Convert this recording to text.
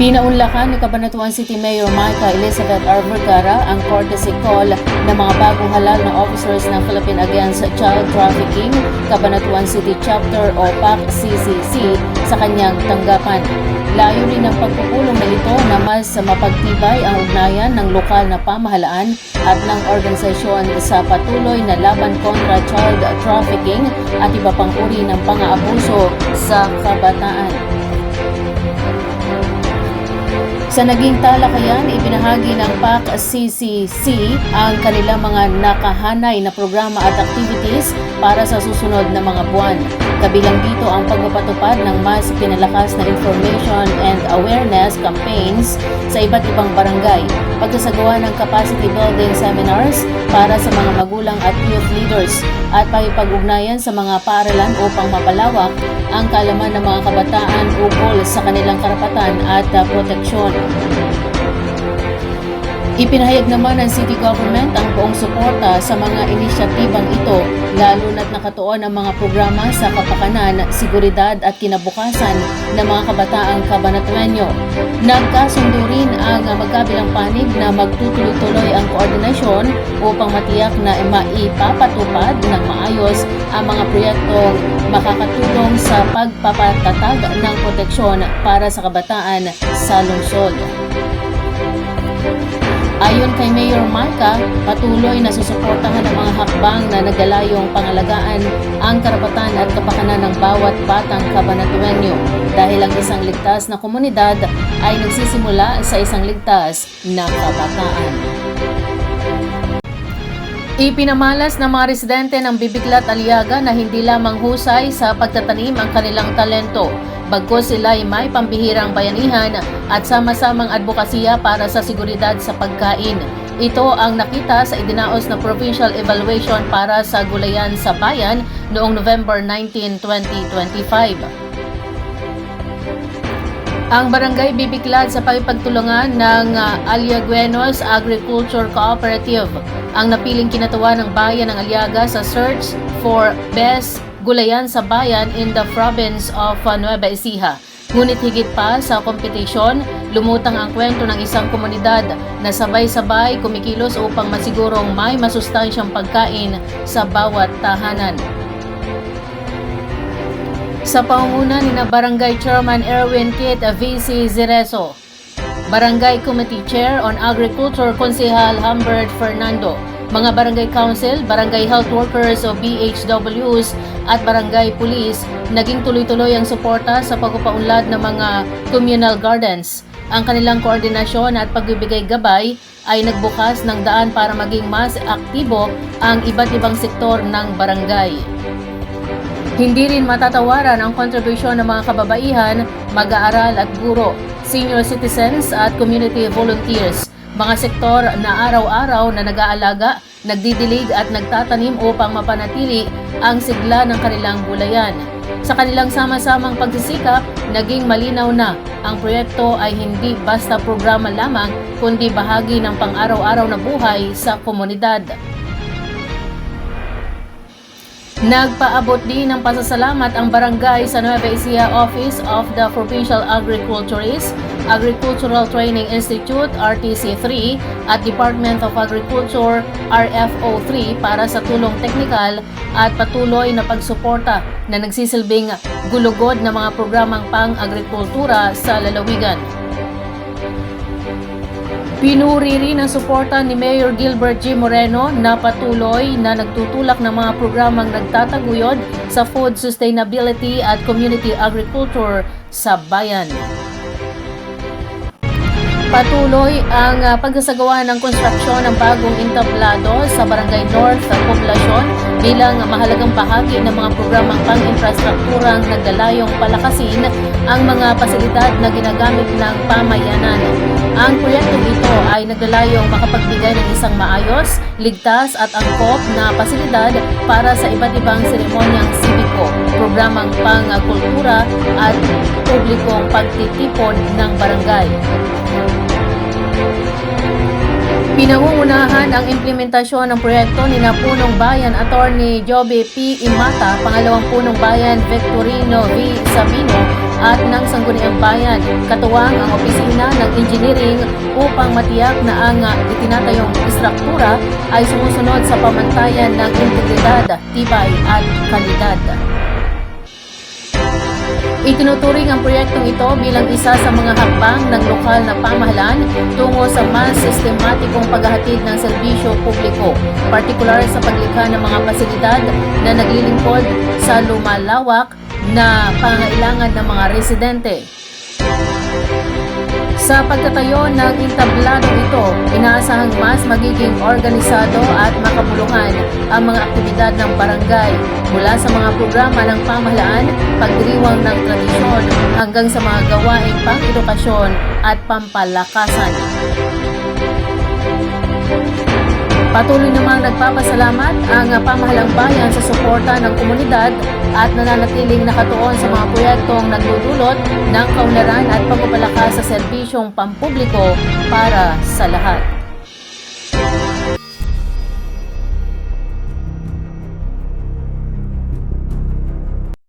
Pinaunlakan ni Cabanatuan City Mayor Micah Elizabeth R. Vergara ang courtesy call ng mga bagong halal na officers ng Philippine Against Child Trafficking Cabanatuan City Chapter o PAC-CCC sa kanyang tanggapan. Layunin ng pagpupulong na ito na mas mapagtibay ang ugnayan ng lokal na pamahalaan at ng organisasyon sa patuloy na laban kontra child trafficking at iba pang uri ng pang-aabuso sa kabataan. Sa naging talakayan, ibinahagi ng PAC-CCC ang kanilang mga nakahanay na programa at activities para sa susunod na mga buwan. Kabilang dito ang pagpapatupad ng mas pinalakas na information and awareness campaigns sa iba't ibang barangay, pagsasagawa ng capacity building seminars para sa mga magulang at youth leaders, at pakipag-ugnayan sa mga paaralan upang mapalawak ang kaalaman ng mga kabataan ukol sa kanilang karapatan at uh, proteksyon. Thank you. Ipinahayag naman ng city government ang buong suporta sa mga inisyatibang ito, lalo na't nakatuon ang mga programa sa kapakanan, seguridad at kinabukasan ng mga kabataang kabanatuenyo. Nagkasundo rin ang magkabilang panig na magtutuloy-tuloy ang koordinasyon upang matiyak na maipapatupad ng maayos ang mga proyektong makakatulong sa pagpapatatag ng proteksyon para sa kabataan sa lungsod. Ayon kay Mayor Marca, patuloy na susuportahan ang mga hakbang na nagalayong pangalagaan ang karapatan at kapakanan ng bawat batang kabanatuenyo dahil ang isang ligtas na komunidad ay nagsisimula sa isang ligtas na kabataan. Ipinamalas ng mga residente ng Bibiglat Aliaga na hindi lamang husay sa pagtatanim ang kanilang talento, bagkos sila ay may pambihirang bayanihan at sama-samang advokasya para sa seguridad sa pagkain. Ito ang nakita sa idinaos na provincial evaluation para sa gulayan sa bayan noong November 19, 2025. Ang barangay bibiklad sa pagpagtulungan ng uh, Aliaguenos Agriculture Cooperative ang napiling kinatawa ng bayan ng Aliaga sa search for best gulayan sa bayan in the province of uh, Nueva Ecija. Ngunit higit pa sa kompetisyon, lumutang ang kwento ng isang komunidad na sabay-sabay kumikilos upang masigurong may masustansyang pagkain sa bawat tahanan. Sa pangunguna ni na Barangay Chairman Erwin Kit VC Zereso, Barangay Committee Chair on Agriculture Konsehal Humbert Fernando, mga Barangay Council, Barangay Health Workers o BHWs at Barangay Police, naging tuloy-tuloy ang suporta sa pagpapaunlad ng mga communal gardens. Ang kanilang koordinasyon at pagbibigay gabay ay nagbukas ng daan para maging mas aktibo ang iba't ibang sektor ng barangay. Hindi rin matatawaran ang kontribusyon ng mga kababaihan, mag-aaral at guro, senior citizens at community volunteers, mga sektor na araw-araw na nag-aalaga, nagdidilig at nagtatanim upang mapanatili ang sigla ng kanilang gulayan. Sa kanilang sama-samang pagsisikap, naging malinaw na ang proyekto ay hindi basta programa lamang kundi bahagi ng pang-araw-araw na buhay sa komunidad. Nagpaabot din ng pasasalamat ang barangay sa Nueva Ecija Office of the Provincial Agriculturist, Agricultural Training Institute RTC3 at Department of Agriculture RFO3 para sa tulong teknikal at patuloy na pagsuporta na nagsisilbing gulugod ng mga programang pang-agrikultura sa lalawigan. Pinuri rin ang suporta ni Mayor Gilbert G. Moreno na patuloy na nagtutulak ng mga programang nagtataguyod sa food sustainability at community agriculture sa bayan. Patuloy ang uh, pagsasagawa ng konstruksyon ng bagong entablado sa Barangay North sa poblasyon bilang mahalagang bahagi ng mga programang pang-infrastrukturang nagdalayong palakasin ang mga pasilidad na ginagamit ng pamayanan. Ang proyektong ito ay nagdalayong makapagbigay ng isang maayos, ligtas at angkop na pasilidad para sa iba't ibang seremonyang sibiko, programang pang-kultura at publikong pagtitipon ng barangay. Pinangungunahan ang implementasyon ng proyekto ni na Punong Bayan Attorney Joby P. Imata, pangalawang Punong Bayan Victorino V. Sabino at ng Sangguniang Bayan, katuwang ang opisina ng engineering upang matiyak na ang uh, itinatayong istruktura ay sumusunod sa pamantayan ng integridad, tibay at kalidad. Itinuturing ang proyektong ito bilang isa sa mga hakbang ng lokal na pamahalaan tungo sa mas sistematikong paghahatid ng serbisyo publiko, partikular sa paglikha ng mga pasilidad na naglilingkod sa lumalawak na pangangailangan ng mga residente. Sa pagtatayo ng intabladong ito, inaasahang mas magiging organisado at makabulungan ang mga aktibidad ng barangay mula sa mga programa ng pamahalaan, pagdiriwang ng tradisyon hanggang sa mga gawaing pang-edukasyon at pampalakasan. Patuloy namang nagpapasalamat ang pamahalang bayan sa suporta ng komunidad at nananatiling nakatuon sa mga proyektong nagdudulot ng kaunlaran at pagpapalakas sa serbisyong pampubliko para sa lahat.